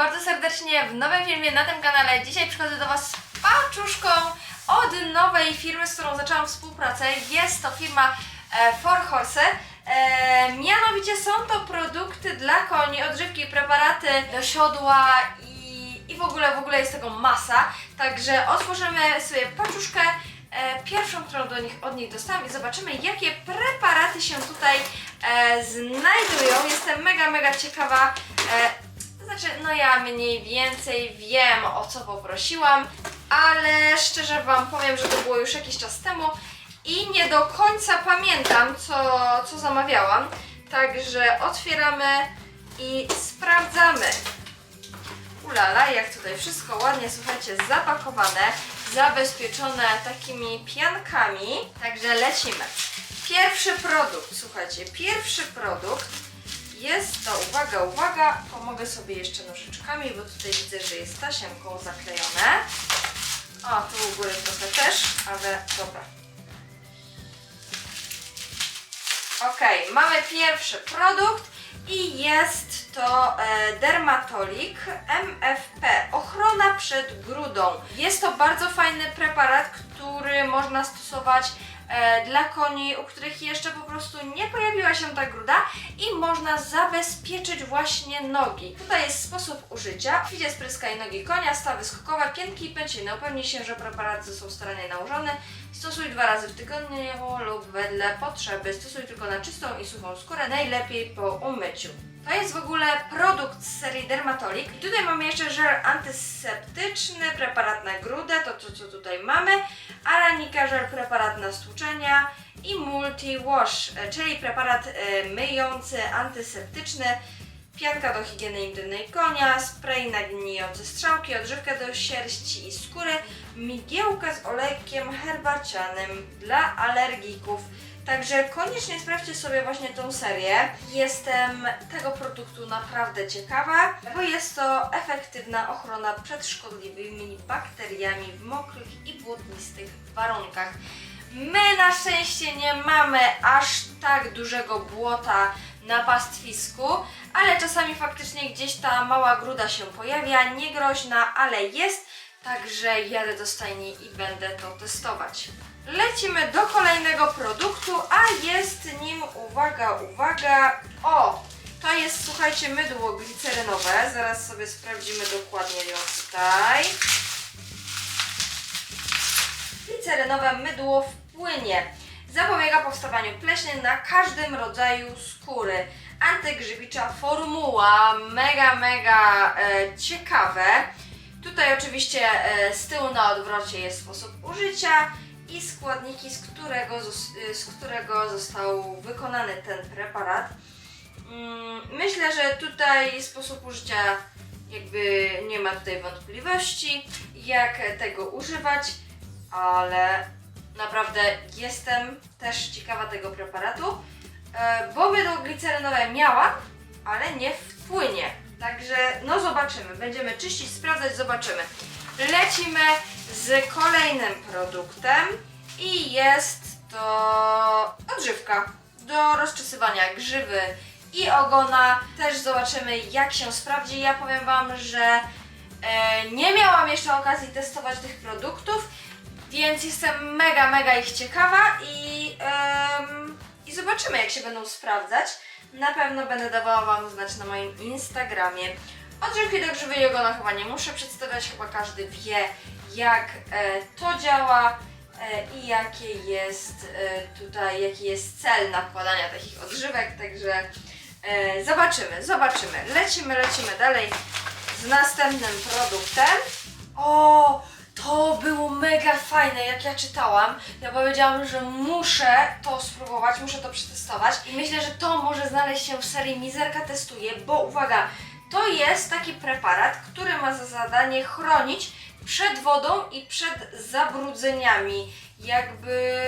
bardzo serdecznie w nowym filmie na tym kanale. Dzisiaj przychodzę do Was z paczuszką od nowej firmy, z którą zaczęłam współpracę. Jest to firma e, For Horse. E, mianowicie są to produkty dla koni, odżywki, preparaty do siodła i, i w ogóle w ogóle jest tego masa. Także otworzymy sobie paczuszkę. E, pierwszą, którą do nich, od nich dostałam i zobaczymy, jakie preparaty się tutaj e, znajdują. Jestem mega, mega ciekawa. E, znaczy, no ja mniej więcej wiem o co poprosiłam, ale szczerze Wam powiem, że to było już jakiś czas temu i nie do końca pamiętam, co, co zamawiałam. Także otwieramy i sprawdzamy. Ulala, jak tutaj wszystko ładnie, słuchajcie, zapakowane, zabezpieczone takimi piankami. Także lecimy. Pierwszy produkt, słuchajcie, pierwszy produkt jest to, uwaga, uwaga, pomogę sobie jeszcze nożyczkami, bo tutaj widzę, że jest tasiemką zaklejone. O, tu u góry trochę też, ale dobra. Ok, mamy pierwszy produkt i jest to e, Dermatolik MFP, ochrona przed grudą. Jest to bardzo fajny preparat, który można stosować dla koni, u których jeszcze po prostu nie pojawiła się ta gruda i można zabezpieczyć właśnie nogi. Tutaj jest sposób użycia. Chwilę spryskaj nogi konia, stawy skokowe, piętki i pęciny. Upewnij się, że preparat został starannie nałożony. Stosuj dwa razy w tygodniu lub wedle potrzeby. Stosuj tylko na czystą i suchą skórę, najlepiej po umyciu. To jest w ogóle produkt z serii Dermatolik. I tutaj mamy jeszcze żel antyseptyczny, preparat na grudę, to co, co tutaj mamy, Aranika żel preparat na stłuczenia i Multi Wash, e, czyli preparat e, myjący, antyseptyczny, pianka do higieny intymnej konia, spray na gnijące strzałki, odżywka do sierści i skóry, migiełka z olejkiem herbacianym dla alergików. Także koniecznie sprawdźcie sobie właśnie tą serię. Jestem tego produktu naprawdę ciekawa, bo jest to efektywna ochrona przed szkodliwymi bakteriami w mokrych i błotnistych warunkach. My na szczęście nie mamy aż tak dużego błota na pastwisku, ale czasami faktycznie gdzieś ta mała gruda się pojawia, niegroźna, ale jest, także jadę do stajni i będę to testować. Lecimy do kolejnego produktu, a jest nim, uwaga, uwaga, o! To jest, słuchajcie, mydło glicerynowe. Zaraz sobie sprawdzimy dokładnie ją tutaj. Glicerynowe mydło w płynie. Zapobiega powstawaniu pleśni na każdym rodzaju skóry. Antygrzybicza formuła, mega, mega e, ciekawe. Tutaj oczywiście e, z tyłu na odwrocie jest sposób użycia i składniki, z którego, zos- z którego został wykonany ten preparat. Mm, Myślę, że tutaj sposób użycia jakby nie ma tutaj wątpliwości, jak tego używać, ale naprawdę jestem też ciekawa tego preparatu, e, bo mydło glicerynowe miałam, ale nie w płynie. Także no zobaczymy, będziemy czyścić, sprawdzać, zobaczymy. Lecimy z kolejnym produktem i jest to odżywka do rozczesywania grzywy i ogona. Też zobaczymy jak się sprawdzi. Ja powiem Wam, że e, nie miałam jeszcze okazji testować tych produktów, więc jestem mega, mega ich ciekawa i, i zobaczymy jak się będą sprawdzać. Na pewno będę dawała Wam znać na moim Instagramie. Odżywki do grzywy i ogona chyba nie muszę przedstawiać, chyba każdy wie jak e, to działa e, i jakie jest e, tutaj, jaki jest cel nakładania takich odżywek, także zobaczymy, zobaczymy. Lecimy, lecimy dalej z następnym produktem. O, to było mega fajne, jak ja czytałam. Ja powiedziałam, że muszę to spróbować, muszę to przetestować i myślę, że to może znaleźć się w serii Mizerka testuje, bo uwaga, to jest taki preparat, który ma za zadanie chronić przed wodą i przed zabrudzeniami. Jakby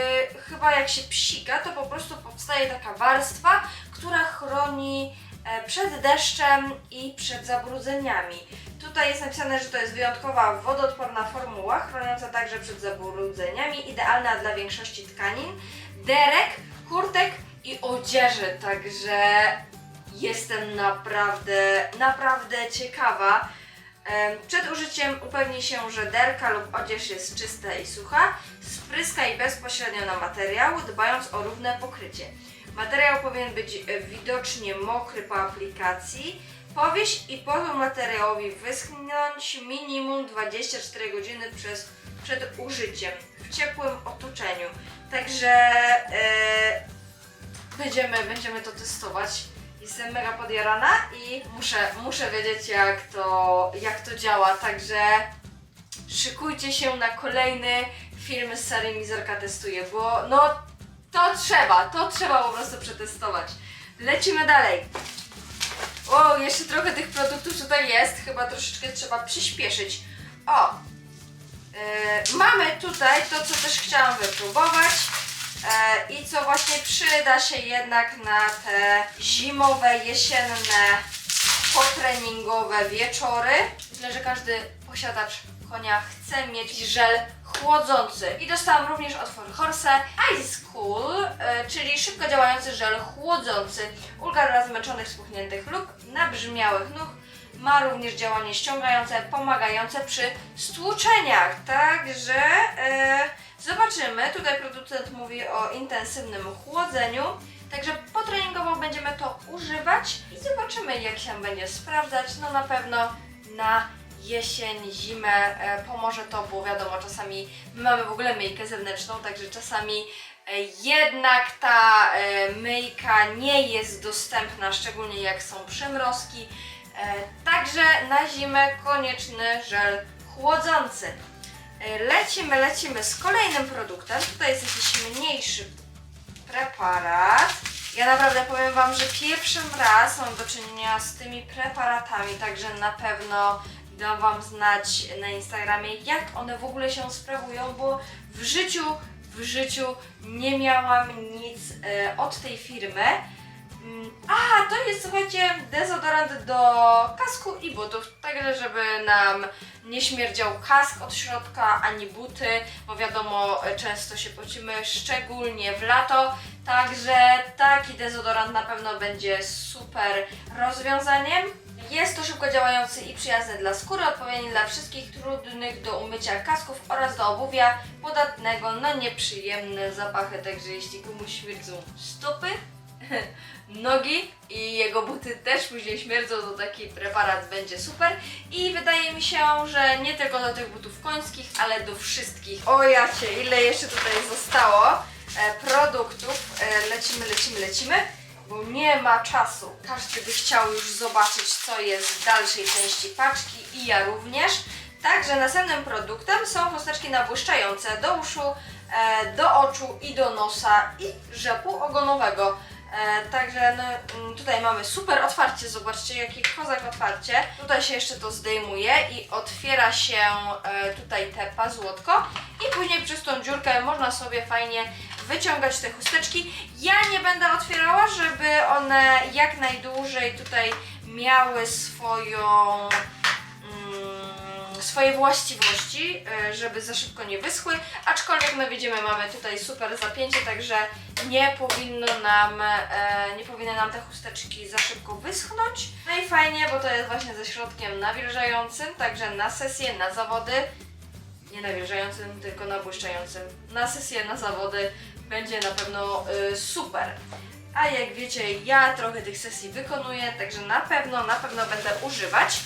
chyba jak się psika, to po prostu powstaje taka warstwa, która chroni e, przed deszczem i przed zabrudzeniami. Tutaj jest napisane, że to jest wyjątkowa wodoodporna formuła, chroniąca także przed zabrudzeniami, idealna dla większości tkanin, derek, kurtek i odzieży, także jestem naprawdę, naprawdę ciekawa. Przed użyciem upewnij się, że derka lub odzież jest czysta i sucha. Spryskaj bezpośrednio na materiał, dbając o równe pokrycie. Materiał powinien być e, widocznie mokry po aplikacji. Powieś i pozwól materiałowi wyschnąć minimum 24 godziny przez, przed użyciem w ciepłym otoczeniu. Także e, będziemy, będziemy to testować. Jestem mega podjarana i muszę, muszę wiedzieć jak to, jak to działa, także szykujcie się na kolejny film z serii Mizorka testuje, bo no to trzeba, to trzeba po prostu przetestować. Lecimy dalej. O, jeszcze trochę tych produktów tutaj jest, chyba troszeczkę trzeba przyspieszyć. O, yy, mamy tutaj to, co też chciałam wypróbować. E, I co właśnie przyda się jednak na te zimowe, jesienne, potreningowe wieczory. Myślę, że każdy posiadacz konia chce mieć żel chłodzący. I dostałam również od For Horse Ice Cool, e, czyli szybko działający żel chłodzący. Ulga dla zmęczonych, spuchniętych lub nabrzmiałych nóg. Ma również działanie ściągające, pomagające przy stłuczeniach. Także e, zobaczymy. Tutaj producent mówi o intensywnym chłodzeniu. Także potreningowo będziemy to używać i zobaczymy jak się będzie sprawdzać. No na pewno na jesień, zimę e, pomoże to, bo wiadomo, czasami my mamy w ogóle myjkę zewnętrzną, także czasami e, jednak ta e, myjka nie jest dostępna, szczególnie jak są przymrozki. Także na zimę konieczny żel chłodzący. E, Lecimy, lecimy z kolejnym produktem. Tutaj jest jakiś mniejszy preparat. Ja naprawdę powiem Wam, że pierwszym raz mam do czynienia z tymi preparatami, także na pewno dam Wam znać na Instagramie, jak one w ogóle się sprawują, bo w życiu, w życiu nie miałam nic e, od tej firmy. A, to jest, słuchajcie, dezodorant do kasku i butów, także żeby nam nie śmierdział kask od środka, ani buty, bo wiadomo, często się pocimy, szczególnie w lato, także taki dezodorant na pewno będzie super rozwiązaniem. Jest to szybko działający i przyjazny dla skóry, odpowiedni dla wszystkich trudnych do umycia kasków oraz do obuwia podatnego na nieprzyjemne zapachy, także jeśli komuś śmierdzą stopy, nogi i jego buty też później śmierdzą, to taki preparat będzie super. I wydaje mi się, że nie tylko do tych butów końskich, ale do wszystkich. O jacie, ile jeszcze tutaj zostało e, produktów. E, lecimy, lecimy, lecimy, bo nie ma czasu. Każdy by chciał już zobaczyć, co jest w dalszej części paczki i ja również. Także następnym produktem są chusteczki nabłyszczające do uszu, e, do oczu i do nosa i rzepu ogonowego. E, także no, mm, tutaj mamy super otwarcie, zobaczcie jakie kozak otwarcie. Tutaj się jeszcze to zdejmuje i otwiera się e, tutaj te pazłotko i później przez tą dziurkę można sobie fajnie wyciągać te chusteczki. Ja nie będę otwierała, żeby one jak najdłużej tutaj miały swoją swoje właściwości, e, żeby za szybko nie wyschły, aczkolwiek no widzimy, mamy tutaj super zapięcie, także nie powinno nam, e, nie powinny nam te chusteczki za szybko wyschnąć. No i fajnie, bo to jest właśnie ze środkiem nawilżającym, także na sesję, na zawody, nie nawilżającym, tylko nabłyszczającym, na sesję, na zawody będzie na pewno y, super. A jak wiecie, ja trochę tych sesji wykonuję, także na pewno, na pewno będę używać.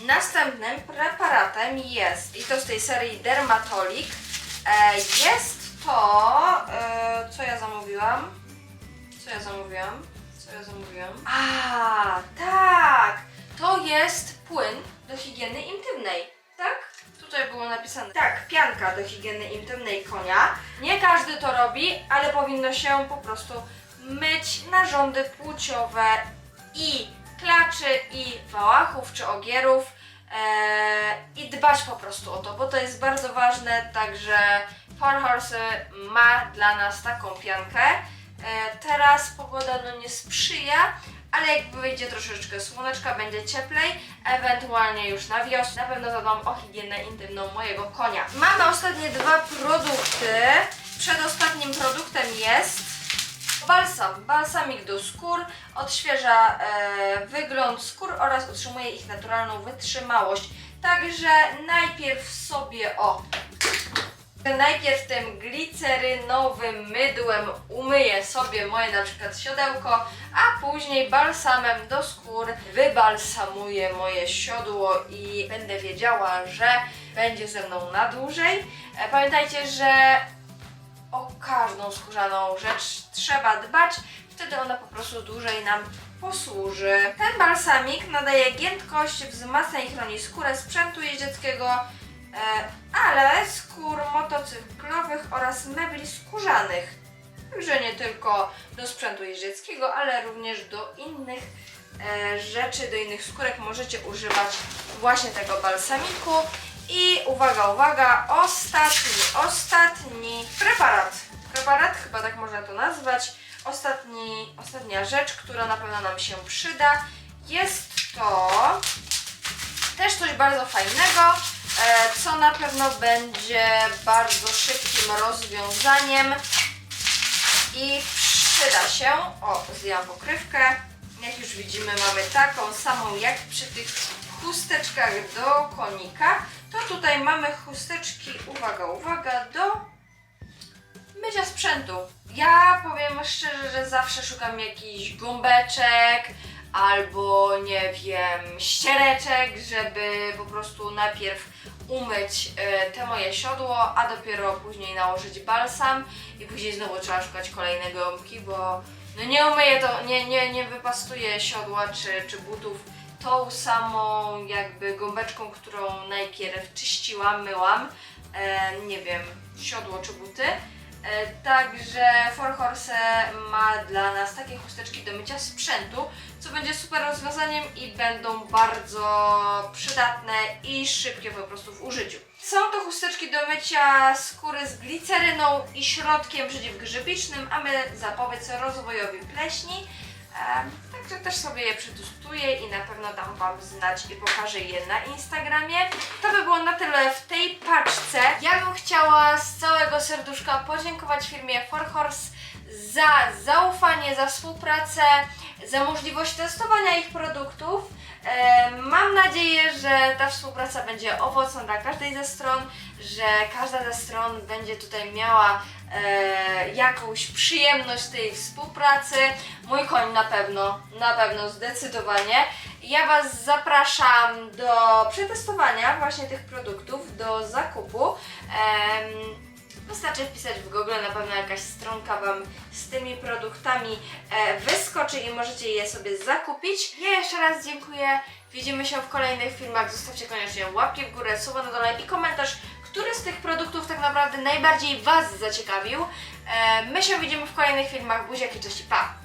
Następnym preparatem jest, i to z tej serii Dermatolic, e, jest to, e, co ja zamówiłam? Co ja zamówiłam? Co ja zamówiłam? A, tak! To jest płyn do higieny intymnej, tak? Tutaj było napisane, tak, pianka do higieny intymnej konia. Nie każdy to robi, ale powinno się po prostu myć narządy płciowe i klaczy, i wałachów, czy ogierów e, i dbać po prostu o to, bo to jest bardzo ważne, także Four Horse ma dla nas taką piankę. E, teraz pogoda no nie sprzyja, ale jak wyjdzie troszeczkę słoneczka, będzie cieplej, ewentualnie już na wiosnę, na pewno zadbam o higienę intymną mojego konia. Mamy ostatnie dwa produkty. Przedostatnim produktem jest Balsam. Balsamik do skór odświeża e, wygląd skór oraz utrzymuje ich naturalną wytrzymałość. Także najpierw sobie o Najpierw tym glicerynowym mydłem umyję sobie moje na przykład siodełko, a później balsamem do skór wybalsamuję moje siodło i będę wiedziała, że będzie ze mną na dłużej. E, Pamiętajcie, że o każdą skórzaną rzecz trzeba dbać, wtedy ona po prostu dłużej nam posłuży. Ten balsamik nadaje giętkość, wzmacnia i chroni skórę sprzętu jeździeckiego, e, ale skór motocyklowych oraz mebli skórzanych. Także nie tylko do sprzętu jeździeckiego, ale również do innych e, rzeczy, do innych skórek możecie używać właśnie tego balsamiku. I uwaga, uwaga, ostatni, ostatni preparat. Preparat, chyba tak można to nazwać. Ostatni, ostatnia rzecz, która na pewno nam się przyda, jest to też coś bardzo fajnego, e, co na pewno będzie bardzo szybkim rozwiązaniem i przyda się. O, zdjęłam pokrywkę. Jak już widzimy, mamy taką samą jak przy tych chusteczkach do konika. To tutaj mamy chusteczki, uwaga, uwaga, do mycia sprzętu. Ja powiem szczerze, że zawsze szukam jakichś gąbeczek albo nie wiem, ściereczek, żeby po prostu najpierw umyć e, te moje siodło, a dopiero później nałożyć balsam i później znowu trzeba szukać kolejnej gąbki, bo no nie umyję to, nie, nie, nie wypastuję siodła czy, czy butów tą samą jakby gąbeczką, którą najpierw czyściłam, myłam, e, nie wiem, siodło czy buty. E, Także Four Horse ma dla nas takie chusteczki do mycia sprzętu, co będzie super rozwiązaniem i będą bardzo przydatne i szybkie po prostu w użyciu. Są to chusteczki do mycia skóry z gliceryną i środkiem przeciwgrzybicznym, aby zapobiec rozwojowi pleśni. Em, Także też sobie je przetestuję i na pewno dam Wam znać i pokażę je na Instagramie. To by było na tyle w tej paczce. Ja bym chciała z całego serduszka podziękować firmie Four Horse za zaufanie, za współpracę, za możliwość testowania ich produktów. E, Mam nadzieję, że ta współpraca będzie owocna dla każdej ze stron, że każda ze stron będzie tutaj miała e, jakąś przyjemność tej współpracy. Mój koń na pewno, na pewno zdecydowanie. Ja Was zapraszam do przetestowania właśnie tych produktów, do zakupu. Wystarczy wpisać w Google, na pewno jakaś stronka Wam z tymi produktami e, wyskoczy i możecie je sobie zakupić. Ja jeszcze raz dziękuję. Widzimy się w kolejnych filmach. Zostawcie koniecznie łapki w górę, słowo na dole i komentarz, który z tych produktów tak naprawdę najbardziej Was zaciekawił. E, my się widzimy w kolejnych filmach. Buziaki, cześć i pa!